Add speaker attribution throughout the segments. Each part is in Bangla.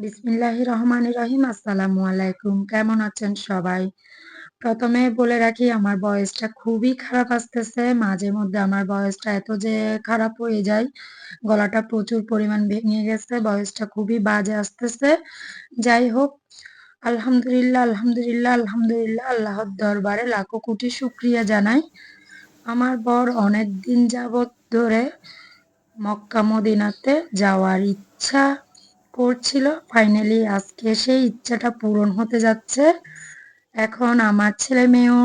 Speaker 1: বিসমিল্লাহ রহমান রহিম আসসালামু আলাইকুম কেমন আছেন সবাই? প্রথমে বলে রাখি, আমার বয়সটা খুবই খারাপ আসতেছে। মাঝে মধ্যে আমার বয়সটা এত যে খারাপ হয়ে যায়, গলাটা প্রচুর পরিমাণ ভেঙে গেছে, বয়সটা খুবই বাজে আসতেছে। যাই হোক, আলহামদুলিল্লাহ আলহামদুলিল্লাহ আলহামদুলিল্লাহ, আল্লাহর দরবারে লাখো কোটি শুক্রিয়া জানাই। আমার বর অনেক দিন যাবৎ ধরে মক্কা মদিনাতে যাওয়ার ইচ্ছা করছিল ফাইনালি আজকে সেই ইচ্ছাটা পূরণ হতে যাচ্ছে। এখন আমার ছেলে মেয়েও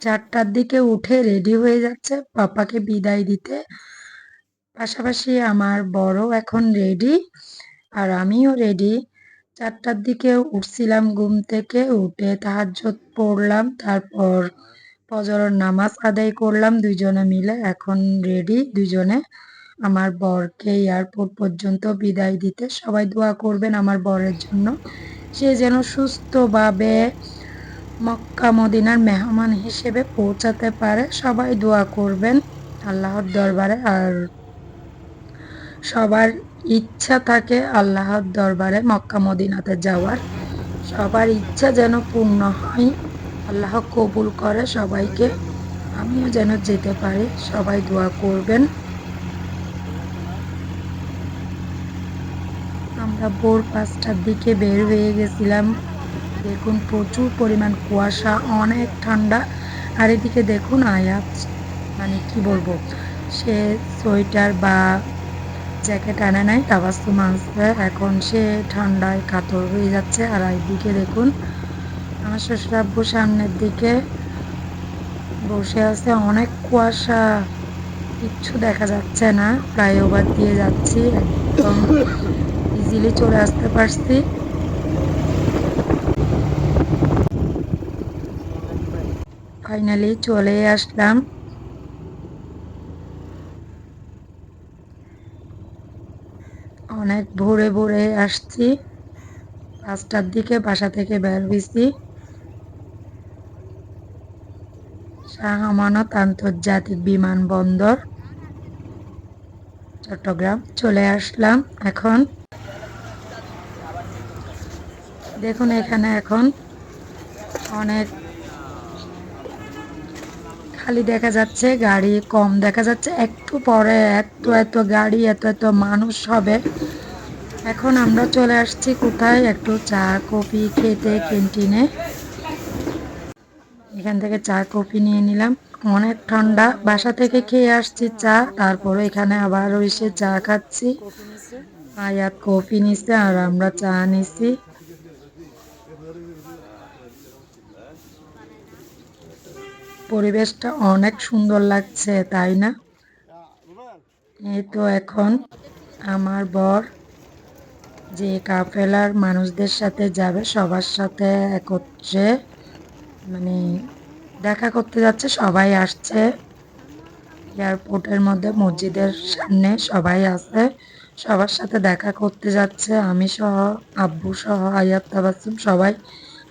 Speaker 1: চারটার দিকে উঠে রেডি হয়ে যাচ্ছে পাপাকে বিদায় দিতে। পাশাপাশি আমার বড় এখন রেডি আর আমিও রেডি চারটার দিকে উঠছিলাম ঘুম থেকে, উঠে তাহাজ্জত পড়লাম, তারপর ফজরের নামাজ আদায় করলাম দুজনে মিলে এখন রেডি দুইজনে আমার বরকে এয়ারপোর্ট পর্যন্ত বিদায় দিতে। সবাই দোয়া করবেন আমার বরের জন্য। সে যেন সুস্থভাবে মক্কা মদিনার মেহমান হিসেবে পৌঁছাতে পারে। সবাই দোয়া করবেন আল্লাহর দরবারে। আর সবার ইচ্ছা থাকে আল্লাহর দরবারে মক্কা মদিনাতে যাওয়ার। সবার ইচ্ছা যেন পূর্ণ হয়। আল্লাহ কবুল করে সবাইকে। আমিও যেন যেতে পারি। সবাই দোয়া করবেন। ভোর পাঁচটার দিকে বের হয়ে গেছিলাম। দেখুন, প্রচুর পরিমাণ কুয়াশা, অনেক ঠান্ডা। আর এদিকে দেখুন আয়াত মানে কি বলব, সে সোয়েটার বা জ্যাকেট আনে নাই, তাবাস্তু মানছে। এখন সে ঠান্ডায় কাতর হয়ে যাচ্ছে। আর এইদিকে দেখুন, আমার শ্বশুরাব্বু সামনের দিকে বসে আছে। অনেক কুয়াশা, কিচ্ছু দেখা যাচ্ছে না। ফ্লাইওভার দিয়ে যাচ্ছি। একদম ইজিলি চলে আসতে পারছি। ফাইনালি চলে আসলাম। অনেক ভোরে ভোরে আসছি। পাঁচটার দিকে বাসা থেকে বের হয়েছি শাহ আমানত আন্তর্জাতিক বিমানবন্দর, চট্টগ্রাম চলে আসলাম এখন। দেখুন, এখানে এখন অনেক খালি দেখা যাচ্ছে, গাড়ি কম দেখা যাচ্ছে। একটু পরে এত এত গাড়ি, এত এত মানুষ হবে। এখন আমরা চলে আসছি কোথায়? একটু চা, কফি খেতে, ক্যান্টিনে। এখান থেকে চা, কফি নিয়ে নিলাম। অনেক ঠান্ডা। বাসা থেকে খেয়ে আসছি চা, তারপরে এখানে আবার এসে চা খাচ্ছি। আয়াত কফি নিছে আর আমরা চা নিছি। পরিবেশটা অনেক সুন্দর লাগছে, তাই না? এই তো এখন আমার বর যে কাফেলার মানুষদের সাথে যাবে, সবার সাথে একত্রে মানে দেখা করতে যাচ্ছে, সবাই আসছে। এয়ারপোর্টের মধ্যে মসজিদের সামনে সবাই আছে, সবার সাথে দেখা করতে যাচ্ছে। আমি সহ, আব্বু সহ, আয়াত তাবাসুম সবাই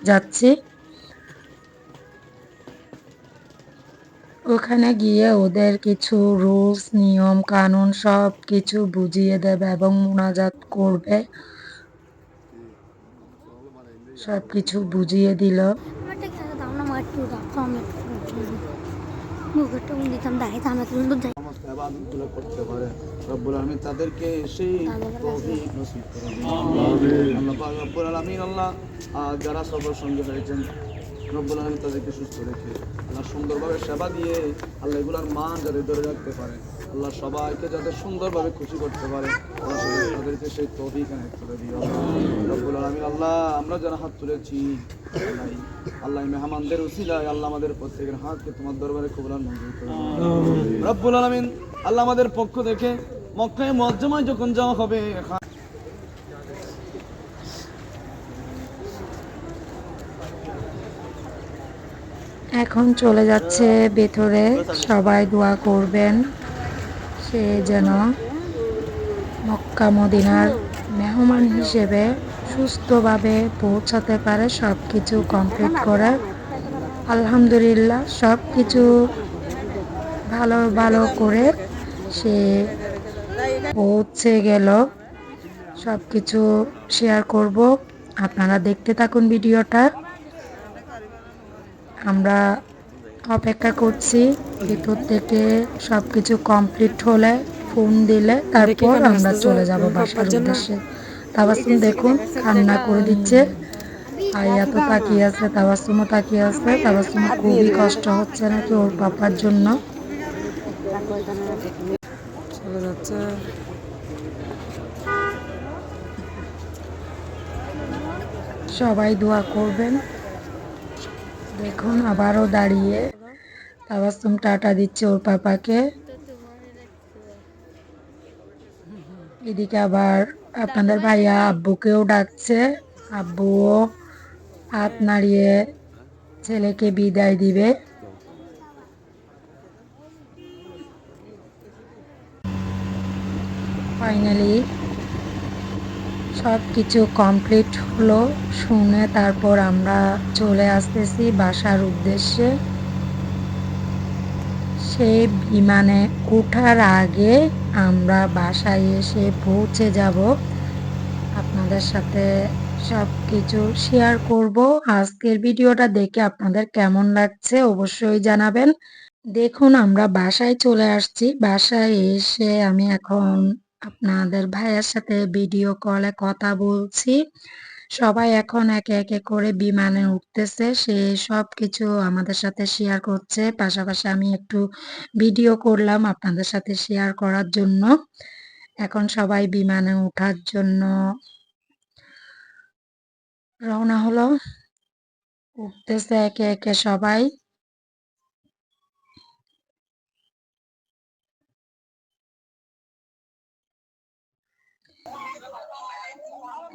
Speaker 1: যাচ্ছি। ওখানে গিয়ে ওদের কিছু রুলস, নিয়ম, কানুন সব কিছু বুঝিয়ে দেবে এবং মোনাজাত করবে। সব কিছু বুঝিয়ে দিল।
Speaker 2: যারা সবার সঙ্গে হয়েছেন রব্বুল আলমী তাদেরকে সুস্থ রেখে আল্লাহ সুন্দরভাবে সেবা দিয়ে আল্লাহ এগুলার মান যাতে ধরে রাখতে পারে আল্লাহ সবাইকে যাতে সুন্দরভাবে খুশি করতে পারে তাদেরকে সেই তফি কানেক্ট করে দিও। রব্বুল আলমী আল্লাহ আমরা যারা হাত তুলেছি আল্লাহ মেহমানদের উসিলায় আল্লাহ আমাদের প্রত্যেকের হাতকে তোমার দরবারে কবুলার মঞ্জুর করে রব্বুল আলমিন আল্লাহ আমাদের পক্ষ থেকে মক্কায় মজ্জমায় যখন যাওয়া হবে
Speaker 1: এখন চলে যাচ্ছে ভেতরে। সবাই দোয়া করবেন। সে যেন মক্কা মদিনার মেহমান হিসেবে সুস্থভাবে পৌঁছাতে পারে সব কিছু কমপ্লিট করে। আলহামদুলিল্লাহ সব কিছু ভালো ভালো করে সে পৌঁছে গেল। সব কিছু শেয়ার করব। আপনারা দেখতে থাকুন ভিডিওটা। আমরা অপেক্ষা করছি ভিতর থেকে সব কিছু কমপ্লিট হলে ফোন দিলে তারপর আমরা চলে যাব বাসার উদ্দেশ্যে। তাবাসুম দেখুন কান্না করে দিচ্ছে। আইয়া তো তাকিয়ে আছে তাবাসুমও তাকিয়ে আছে। তাবাসুম খুবই কষ্ট হচ্ছে নাকি ওর পাপার জন্য।
Speaker 3: চলে যাচ্ছে।
Speaker 1: সবাই দোয়া করবেন। দেখুন, আবারও দাঁড়িয়ে তাবাসুম টাটা দিচ্ছে ওর পাপাকে। এদিকে আবার আপনাদের ভাইয়া আব্বুকেও ডাকছে। আব্বুও হাত নাড়িয়ে ছেলেকে বিদায় দিবে। ফাইনালি সব কিছু কমপ্লিট হলো শুনে তারপর আমরা চলে আসতেছি বাসার উদ্দেশ্যে। সেই বিমানে ওঠার আগে আমরা বাসায় এসে পৌঁছে যাব। আপনাদের সাথে সব কিছু শেয়ার করব। আজকের ভিডিওটা দেখে আপনাদের কেমন লাগছে অবশ্যই জানাবেন। দেখুন, আমরা বাসায় চলে আসছি। বাসায় এসে আমি এখন আপনাদের ভাইয়ের সাথে ভিডিও কলে কথা বলছি। সবাই এখন একে একে করে বিমানে উঠতেছে। সে সব কিছু আমাদের সাথে শেয়ার করছে। পাশাপাশি আমি একটু ভিডিও করলাম আপনাদের সাথে শেয়ার করার জন্য। এখন সবাই বিমানে ওঠার জন্য রওনা হলো। উঠতেছে একে একে সবাই।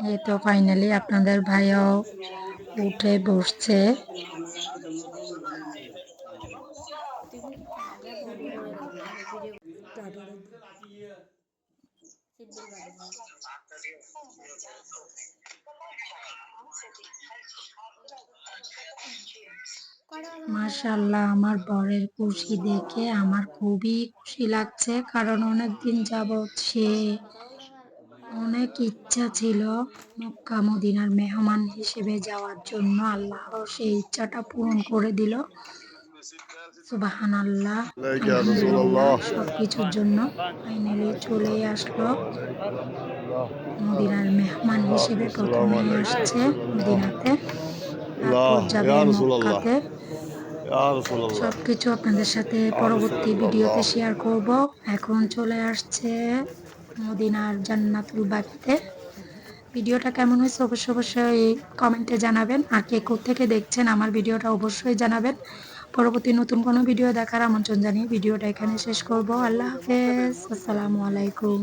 Speaker 1: এই তো ফাইনালি আপনাদের ভাইয়াও উঠে বসছে। মাশাল্লাহ আমার বরের খুশি দেখে আমার খুবই খুশি লাগছে, কারণ অনেকদিন যাবৎ সে অনেক ইচ্ছা ছিল মক্কা মদিনার মেহমান হিসেবে যাওয়ার জন্য। আল্লাহ সেই ইচ্ছাটা পূরণ করে দিল। সুবাহান আল্লাহ সব কিছুর জন্য ফাইনালি চলেই আসলো। মদিনার মেহমান হিসেবে প্রথমে আসছে মদিনাতে। মক্কাতে। সব কিছু আপনাদের সাথে পরবর্তী ভিডিওতে শেয়ার করব। এখন চলে আসছে মদিনার জান্নাতুল বাড়িতে ভিডিওটা কেমন হয়েছে অবশ্যই অবশ্যই কমেন্টে জানাবেন। আর কে থেকে দেখছেন আমার ভিডিওটা অবশ্যই জানাবেন। পরবর্তী নতুন কোনো ভিডিও দেখার আমন্ত্রণ জানিয়ে ভিডিওটা এখানে শেষ করব। আল্লাহ হাফেজ। আসসালামু আলাইকুম।